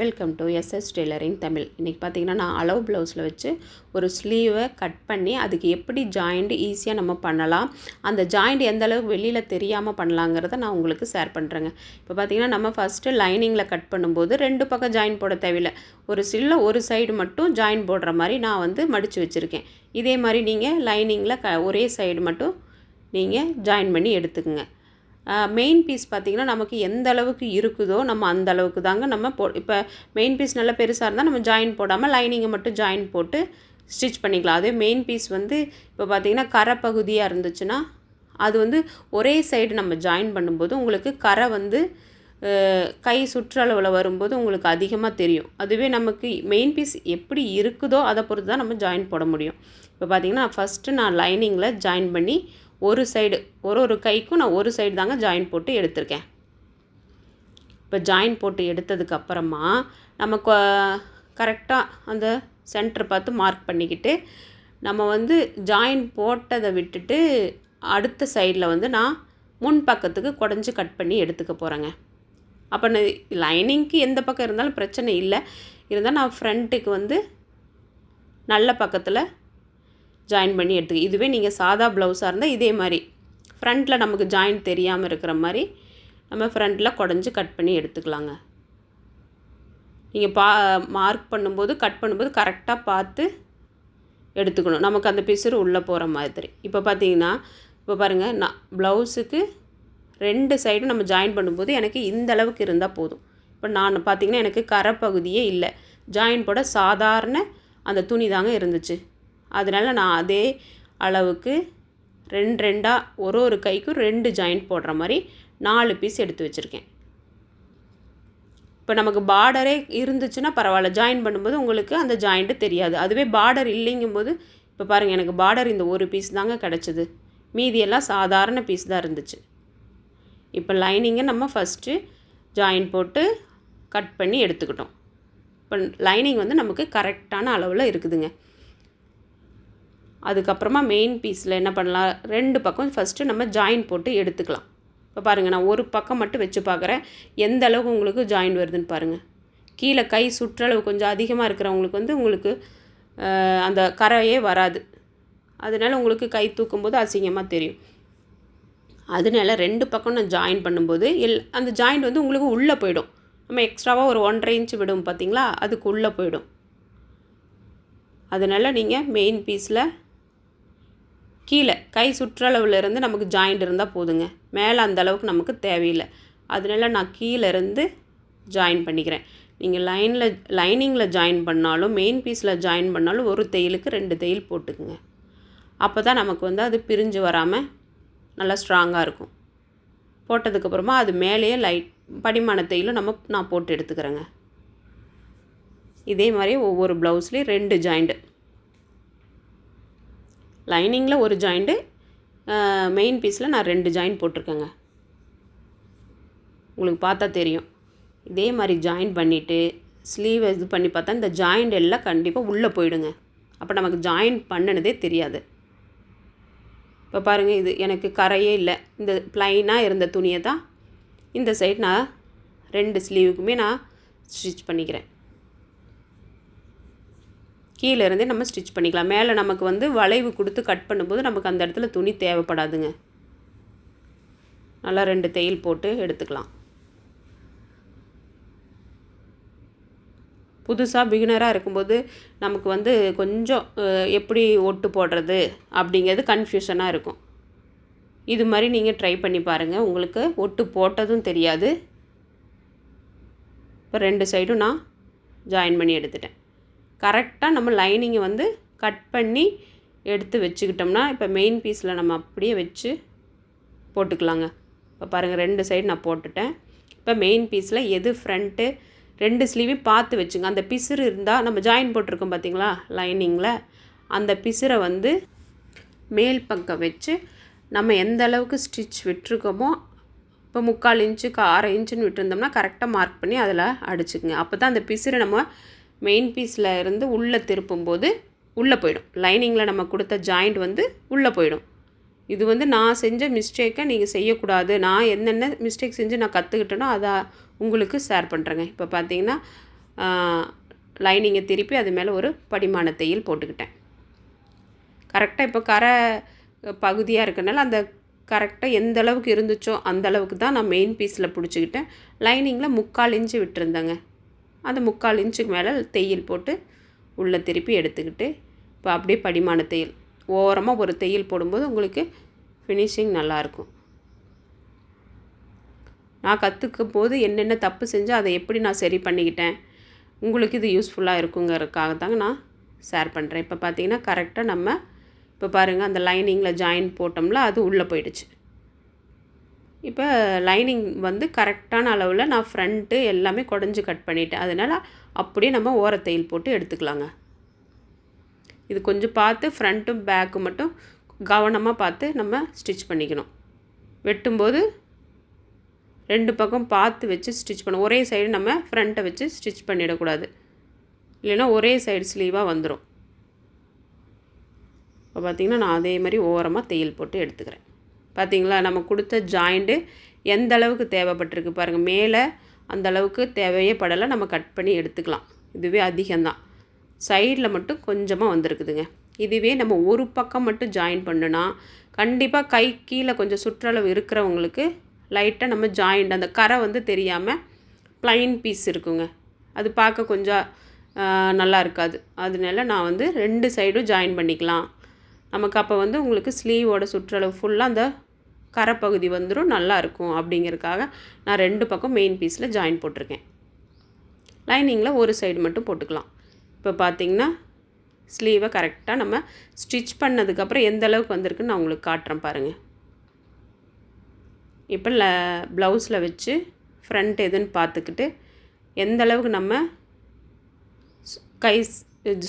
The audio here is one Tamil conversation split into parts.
Welcome to SS tailoring Tamil இன்றைக்கி பார்த்தீங்கன்னா நான் அளவு ப்ளவுஸில் வச்சு ஒரு ஸ்லீவை கட் பண்ணி அதுக்கு எப்படி ஜாயிண்ட் ஈஸியாக நம்ம பண்ணலாம் அந்த ஜாயிண்ட் எந்த அளவுக்கு வெளியில் தெரியாமல் பண்ணலாங்கிறத நான் உங்களுக்கு ஷேர் பண்ணுறேங்க இப்போ பார்த்தீங்கன்னா நம்ம ஃபஸ்ட்டு லைனிங்கில் கட் பண்ணும்போது ரெண்டு பக்கம் ஜாயின் போட தேவையில்லை. ஒரு சில்ல ஒரு சைடு மட்டும் ஜாயின் போடுற மாதிரி நான் வந்து மடித்து வச்சுருக்கேன். இதே மாதிரி நீங்கள் லைனிங்கில் க ஒரே சைடு மட்டும் நீங்கள் ஜாயின் பண்ணி எடுத்துக்கோங்க. மெயின் பீஸ் பார்த்திங்கன்னா நமக்கு எந்த அளவுக்கு இருக்குதோ நம்ம அந்த அளவுக்கு தாங்க நம்ம போ இப்போ மெயின் பீஸ் நல்லா பெருசாக இருந்தால் நம்ம ஜாயின் போடாமல் லைனிங்கை மட்டும் ஜாயின் போட்டு ஸ்டிச் பண்ணிக்கலாம். அதே மெயின் பீஸ் வந்து இப்போ பார்த்திங்கன்னா கரை பகுதியாக இருந்துச்சுன்னா அது வந்து ஒரே சைடு நம்ம ஜாயின் பண்ணும்போது உங்களுக்கு கரை வந்து கை சுற்றளவில் வரும்போது உங்களுக்கு அதிகமாக தெரியும். அதுவே நமக்கு மெயின் பீஸ் எப்படி இருக்குதோ அதை பொறுத்து தான் நம்ம ஜாயின் போட முடியும். இப்போ பார்த்தீங்கன்னா ஃபஸ்ட்டு நான் லைனிங்கில் ஜாயின் பண்ணி ஒரு சைடு ஒரு ஒரு கைக்கும் நான் ஒரு சைடு தாங்க ஜாயின் போட்டு எடுத்திருக்கேன். இப்போ ஜாயின் போட்டு எடுத்ததுக்கப்புறமா நம்ம கரெக்டாக அந்த சென்டர் பார்த்து மார்க் பண்ணிக்கிட்டு நம்ம வந்து ஜாயின் போட்டதை விட்டுட்டு அடுத்த சைடில் வந்து நான் முன் பக்கத்துக்கு குடஞ்சி கட் பண்ணி எடுத்துக்க போகிறேங்க அப்போ நான் லைனிங்க்கு எந்த பக்கம் இருந்தாலும் பிரச்சனை இல்லை. இருந்தால் நான் ஃப்ரண்ட்டுக்கு வந்து நல்ல பக்கத்தில் ஜாயின் பண்ணி எடுத்துக்க. இதுவே நீங்கள் சாதா ப்ளவுஸாக இருந்தால் இதே மாதிரி. ஃப்ரண்ட்டில் நமக்கு ஜாயின் தெரியாமல் இருக்கிற மாதிரி நம்ம ஃப்ரண்ட்டில் குடஞ்சி கட் பண்ணி எடுத்துக்கலாங்க. நீங்கள் பா மார்க் பண்ணும்போது கட் பண்ணும்போது கரெக்டாக பார்த்து எடுத்துக்கணும். நமக்கு அந்த பிசுறு உள்ளே போகிற மாதிரி. இப்போ பார்த்தீங்கன்னா இப்போ பாருங்கள் நான் ப்ளவுஸுக்கு ரெண்டு சைடும் நம்ம ஜாயின் பண்ணும்போது எனக்கு இந்த அளவுக்கு இருந்தால் போதும். இப்போ நான் பார்த்தீங்கன்னா எனக்கு கரை பகுதியே இல்லை. ஜாயின் போட சாதாரண அந்த துணி தாங்க இருந்துச்சு. அதனால் நான் அதே அளவுக்கு ரெண்டு ரெண்டாக ஒரு ஒரு கைக்கும் ரெண்டு ஜாயிண்ட் போடுற மாதிரி நாலு பீஸ் எடுத்து வச்சுருக்கேன். இப்போ நமக்கு பார்டரே இருந்துச்சுன்னா பரவாயில்ல. ஜாயின் பண்ணும்போது உங்களுக்கு அந்த ஜாயிண்ட்டு தெரியாது. அதுவே பார்டர் இல்லைங்கும்போது இப்போ பாருங்கள் எனக்கு பார்டர் இந்த ஒரு பீஸ் தாங்க கிடச்சிது. மீதியெல்லாம் சாதாரண பீஸ் தான் இருந்துச்சு. இப்போ லைனிங்கை நம்ம ஃபஸ்ட்டு ஜாயின் போட்டு கட் பண்ணி எடுத்துக்கிட்டோம். இப்போ லைனிங் வந்து நமக்கு கரெக்டான அளவில் இருக்குதுங்க. அதுக்கப்புறமா மெயின் பீஸில் என்ன பண்ணலாம்? ரெண்டு பக்கம் ஃபஸ்ட்டு நம்ம ஜாயின் போட்டு எடுத்துக்கலாம். இப்போ பாருங்கள் நான் ஒரு பக்கம் மட்டும் வச்சு பார்க்குறேன். எந்த அளவுக்கு உங்களுக்கு ஜாயின் வருதுன்னு பாருங்கள் கீழே கை சுற்றளவு கொஞ்சம் அதிகமாக இருக்கிறவங்களுக்கு வந்து உங்களுக்கு அந்த கரையே வராது. அதனால் உங்களுக்கு கை தூக்கும்போது அசிங்கமாக தெரியும். அதனால ரெண்டு பக்கம் நான் ஜாயின் பண்ணும்போது எல் அந்த ஜாயிண்ட் வந்து உங்களுக்கு உள்ளே போயிடும். நம்ம எக்ஸ்ட்ராவாக ஒரு ஒன்றரை இன்ச் விடும் பார்த்தீங்களா அதுக்கு உள்ளே போயிடும். அதனால் நீங்கள் மெயின் பீஸில் கீழே கை சுற்றளவுலேருந்து நமக்கு ஜாயிண்ட் இருந்தால் போதுங்க. மேலே அந்த அளவுக்கு நமக்கு தேவையில்லை. அதனால நான் கீழே இருந்து ஜாயின் பண்ணிக்கிறேன். நீங்கள் லைனில் லைனிங்கில் ஜாயின் பண்ணாலும் மெயின் பீஸில் ஜாயின் பண்ணாலும் ஒரு தையலுக்கு ரெண்டு தையல் போட்டுக்குங்க. அப்போ தான் நமக்கு வந்து அது பிரிஞ்சு வராமல் நல்லா ஸ்ட்ராங்காக இருக்கும். போட்டதுக்கப்புறமா அது மேலேயே லைட் படிமான தையலும் நம்ம நான் போட்டு எடுத்துக்கிறேங்க. இதே மாதிரி ஒவ்வொரு ப்ளவுஸ்லேயும் ரெண்டு ஜாயிண்ட்டு லைனிங்கில் ஒரு ஜாயிண்ட்டு மெயின் பீஸில் நான் ரெண்டு ஜாயின் போட்டிருக்கேங்க. உங்களுக்கு பார்த்தா தெரியும். இதே மாதிரி ஜாயின் பண்ணிவிட்டு ஸ்லீவ் இது பண்ணி பார்த்தா இந்த ஜாயிண்ட் எல்லாம் கண்டிப்பாக உள்ளே போயிடுங்க. அப்போ நமக்கு ஜாயின் பண்ணினதே தெரியாது. இப்போ பாருங்கள் இது எனக்கு கரையே இல்லை. இந்த ப்ளைனாக இருந்த துணியை தான் இந்த சைட் நான் ரெண்டு ஸ்லீவுக்குமே நான் ஸ்டிச் பண்ணிக்கிறேன். கீழே இருந்தே நம்ம ஸ்டிச் பண்ணிக்கலாம். மேலே நமக்கு வந்து வளைவு கொடுத்து கட் பண்ணும்போது நமக்கு அந்த இடத்துல துணி தேவைப்படாதுங்க. நல்லா ரெண்டு தையல் போட்டு எடுத்துக்கலாம். புதுசாக பிகினராக இருக்கும்போது நமக்கு வந்து கொஞ்சம் எப்படி ஒட்டு போடுறது அப்படிங்கிறது கன்ஃபியூஷனாக இருக்கும். இது மாதிரி நீங்கள் ட்ரை பண்ணி பாருங்கள் உங்களுக்கு ஒட்டு போட்டதும் தெரியாது. இப்போ ரெண்டு சைடும் நான் ஜாயின் பண்ணி எடுத்துட்டேன். கரெக்டாக நம்ம லைனிங்கை வந்து கட் பண்ணி எடுத்து வச்சுக்கிட்டோம்னா இப்போ மெயின் பீஸில் நம்ம அப்படியே வச்சு போட்டுக்கலாங்க. இப்போ பாருங்கள் ரெண்டு சைடு நான் போட்டுட்டேன். இப்போ மெயின் பீஸில் எது ஃப்ரண்ட்டு ரெண்டு ஸ்லீவையும் பார்த்து வச்சுங்க. அந்த பிசுறு இருந்தால் நம்ம ஜாயின் போட்டிருக்கோம் பார்த்தீங்களா லைனிங்கில் அந்த பிசுரை வந்து மேல் பக்கம் வச்சு நம்ம எந்த அளவுக்கு ஸ்டிச் விட்டுருக்கோமோ இப்போ முக்கால் இன்ச்சுக்கு அரை இன்ச்சுன்னு விட்டுருந்தோம்னா கரெக்டாக மார்க் பண்ணி அதில் அடிச்சுக்குங்க. அப்போ தான் அந்த பிசுரை நம்ம மெயின் பீஸில் இருந்து உள்ளே திருப்பும்போது உள்ளே போயிடும். லைனிங்கில் நம்ம கொடுத்த ஜாயிண்ட் வந்து உள்ளே போயிடும். இது வந்து நான் செஞ்ச மிஸ்டேக்கை நீங்கள் செய்யக்கூடாது. நான் என்னென்ன மிஸ்டேக் செஞ்சு நான் கற்றுக்கிட்டேனோ அதை உங்களுக்கு ஷேர் பண்ணுறேங்க இப்போ பார்த்தீங்கன்னா லைனிங்கை திருப்பி அது மேலே ஒரு படிமான தையல் போட்டுக்கிட்டேன். கரெக்டாக இப்போ கரை பகுதியாக இருக்கனால அந்த கரெக்டாக எந்த அளவுக்கு இருந்துச்சோ அந்த அளவுக்கு தான் நான் மெயின் பீஸில் பிடிச்சிக்கிட்டேன். லைனிங்கில் முக்கால் இன்ச்சு விட்டுருந்தேங்க. அந்த முக்கால் இன்ச்சுக்கு மேலே தையல் போட்டு உள்ளே திருப்பி எடுத்துக்கிட்டு இப்போ அப்படியே படிமான தையல். ஓரமாக ஒரு தையல் போடும்போது உங்களுக்கு ஃபினிஷிங் நல்லாயிருக்கும். நான் கற்றுக்கும் போது என்னென்ன தப்பு செஞ்சால் அதை எப்படி நான் சரி பண்ணிக்கிட்டேன் உங்களுக்கு இது யூஸ்ஃபுல்லாக இருக்குங்கிறதுக்காக தாங்க நான் ஷேர் பண்ணுறேன் இப்போ பார்த்தீங்கன்னா கரெக்டாக நம்ம இப்போ பாருங்கள் அந்த லைனிங்கில் ஜாயின் போட்டோம்ல அது உள்ளே போயிடுச்சு. இப்போ லைனிங் வந்து கரெக்டான அளவில் நான் ஃப்ரண்ட்டு எல்லாமே குடஞ்சி கட் பண்ணிட்டேன். அதனால் அப்படியே நம்ம ஓரத்தையில் போட்டு எடுத்துக்கலாங்க. இது கொஞ்சம் பார்த்து ஃப்ரண்ட்டும் பேக்கும் மட்டும் கவனமாக பார்த்து நம்ம ஸ்டிச் பண்ணிக்கணும். வெட்டும்போது ரெண்டு பக்கம் பார்த்து வச்சு ஸ்டிச் பண்ண ஒரே சைடு நம்ம ஃப்ரண்ட்டை வச்சு ஸ்டிச் பண்ணிடக்கூடாது. இல்லைன்னா ஒரே சைடு ஸ்லீவாக வந்துடும் இப்போ பார்த்திங்கன்னா நான் அதே மாதிரி ஓரமாக தையல் போட்டு எடுத்துக்கிறேன். பார்த்திங்களா நம்ம கொடுத்த ஜாயிண்ட்டு எந்த அளவுக்கு தேவைப்பட்டிருக்கு பாருங்கள் மேலே அந்த அளவுக்கு தேவையே படலை நம்ம கட் பண்ணி எடுத்துக்கலாம். இதுவே அதிகம்தான். சைடில் மட்டும் கொஞ்சமாக வந்திருக்குதுங்க. இதுவே நம்ம ஒரு பக்கம் மட்டும் ஜாயின் பண்ணுனா கண்டிப்பாக கை கீழே கொஞ்சம் சுற்றளவு இருக்கிறவங்களுக்கு லைட்டாக நம்ம ஜாயிண்ட் அந்த கரை வந்து தெரியாமல் ப்ளைன் பீஸ் இருக்குங்க. அது பார்க்க கொஞ்சம் நல்லா இருக்காது. அதனால நான் வந்து ரெண்டு சைடும் ஜாயின் பண்ணிக்கலாம். நமக்கு அப்போ வந்து உங்களுக்கு ஸ்லீவோட சுற்றளவு ஃபுல்லாக அந்த கரைப்பகுதி வந்துடும் நல்லாயிருக்கும் அப்படிங்கிறதுக்காக நான் ரெண்டு பக்கம் மெயின் பீஸில் ஜாயின் போட்டிருக்கேன். லைனிங்கில் ஒரு சைடு மட்டும் போட்டுக்கலாம். இப்போ பார்த்திங்கன்னா ஸ்லீவை கரெக்டாக நம்ம ஸ்டிச் பண்ணதுக்கப்புறம் எந்த அளவுக்கு வந்திருக்குன்னு நான் உங்களுக்கு காட்டுறேன் பாருங்கள் இப்போ ல ப்ளவுஸில் வச்சு ஃப்ரண்ட் எதுன்னு பார்த்துக்கிட்டு எந்த அளவுக்கு நம்ம கை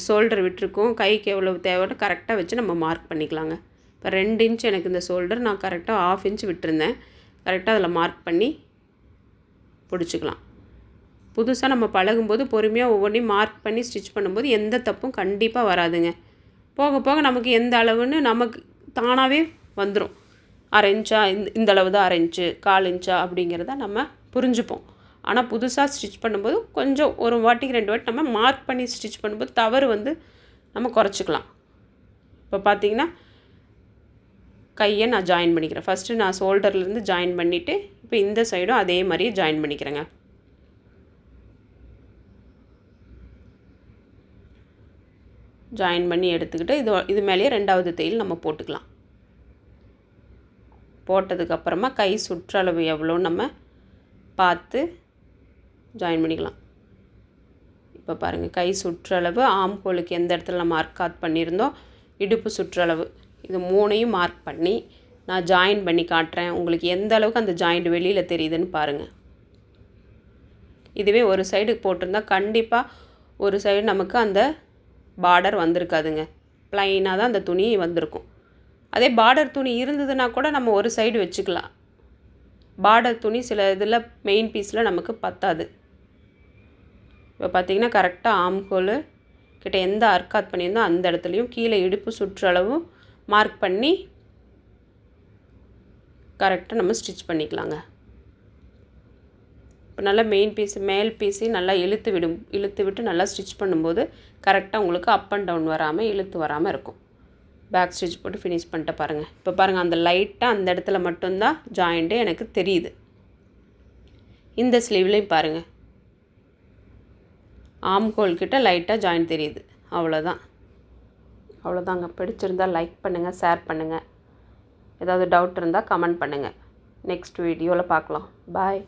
ஷோல்டர் விட்டுருக்கோம் கைக்கு எவ்வளோ தேவைன்னு கரெக்டாக வச்சு நம்ம மார்க் பண்ணிக்கலாங்க. ரெண்டு இன்ச் எனக்கு இந்த ஷோல்டர் நான் கரெக்டாக ஆஃப் இன்ச் விட்டுருந்தேன். கரெக்டாக அதில் மார்க் பண்ணி பிடிச்சிக்கலாம். புதுசாக நம்ம பழகும்போது பொறுமையாக ஒவ்வொன்றையும் மார்க் பண்ணி ஸ்டிச் பண்ணும்போது எந்த தப்பும் கண்டிப்பாக வராதுங்க. போக போக நமக்கு எந்த அளவுன்னு நமக்கு தானாகவே வந்துடும் அரை இன்ச்சா இந்த இந்த அளவு தான் அரை இன்ச்சு கால் இன்ச்சா அப்படிங்கிறத நம்ம புரிஞ்சுப்போம். ஆனால் புதுசாக ஸ்டிச் பண்ணும்போது கொஞ்சம் ஒரு வாட்டிக்கு ரெண்டு வாட்டி நம்ம மார்க் பண்ணி ஸ்டிச் பண்ணும்போது தவறு வந்து நம்ம குறைச்சிக்கலாம். இப்போ பார்த்திங்கன்னா கையை நான் ஜாயின் பண்ணிக்கிறேன். ஃபஸ்ட்டு நான் ஷோல்டர்லேருந்து ஜாயின் பண்ணிவிட்டு இப்போ இந்த சைடும் அதே மாதிரியே ஜாயின் பண்ணிக்கிறேங்க. ஜாயின் பண்ணி எடுத்துக்கிட்டு இது இது மேலேயே ரெண்டாவது தையல் நம்ம போட்டுக்கலாம். போட்டதுக்கப்புறமா கை சுற்றளவு எவ்வளோ நம்ம பார்த்து ஜாயின் பண்ணிக்கலாம். இப்போ பாருங்கள் கை சுற்றளவு ஆம்கோலுக்கு எந்த இடத்துல நம்ம மார்க் காட் பண்ணியிருந்தோம்? இடுப்பு சுற்றளவு. இது மூணையும் மார்க் பண்ணி நான் ஜாயின் பண்ணி காட்டுறேன். உங்களுக்கு எந்த அளவுக்கு அந்த ஜாயிண்ட் வெளியில் தெரியுதுன்னு பாருங்கள் இதுவே ஒரு சைடு போட்டிருந்தா கண்டிப்பாக ஒரு சைடு நமக்கு அந்த பார்டர் வந்திருக்காதுங்க. ப்ளைனாக தான் அந்த துணி வந்திருக்கும். அதே பார்டர் துணி இருந்ததுன்னா கூட நம்ம ஒரு சைடு வச்சுக்கலாம். பார்டர் துணி சில இதில் மெயின் பீஸில் நமக்கு பத்தாது. இப்போ பார்த்திங்கன்னா கரெக்டாக ஆம்கோல் கிட்ட எந்த அர்க்காத் பண்ணியிருந்தோ அந்த இடத்துலையும் கீழே இடுப்பு சுற்றளவும் மார்க் பண்ணி கரெக்டாக நம்ம ஸ்டிச் பண்ணிக்கலாங்க. இப்போ நல்லா மெயின் பீஸ் மேல் பீஸையும் நல்லா இழுத்து விடும் இழுத்து விட்டு நல்லா ஸ்டிச் பண்ணும்போது கரெக்டாக உங்களுக்கு அப் அண்ட் டவுன் வராமல் இழுத்து வராமல் இருக்கும். பேக் ஸ்டிச் போட்டு ஃபினிஷ் பண்ணிட்டு பாருங்கள் இப்போ பாருங்கள் அந்த லைட்டாக அந்த இடத்துல மட்டும்தான் ஜாயிண்ட்டு எனக்கு தெரியுது. இந்த ஸ்லீவ்லேயும் பாருங்கள் ஆம்கோல் கிட்ட லைட்டாக ஜாயின் தெரியுது. அவ்வளோதான் அவ்வளோதாங்க. பிடிச்சிருந்தால் லைக் பண்ணுங்கள் ஷேர் பண்ணுங்கள் ஏதாவது டவுட் இருந்தால் கமெண்ட் பண்ணுங்கள் நெக்ஸ்ட் வீடியோவில் பார்க்கலாம். பாய்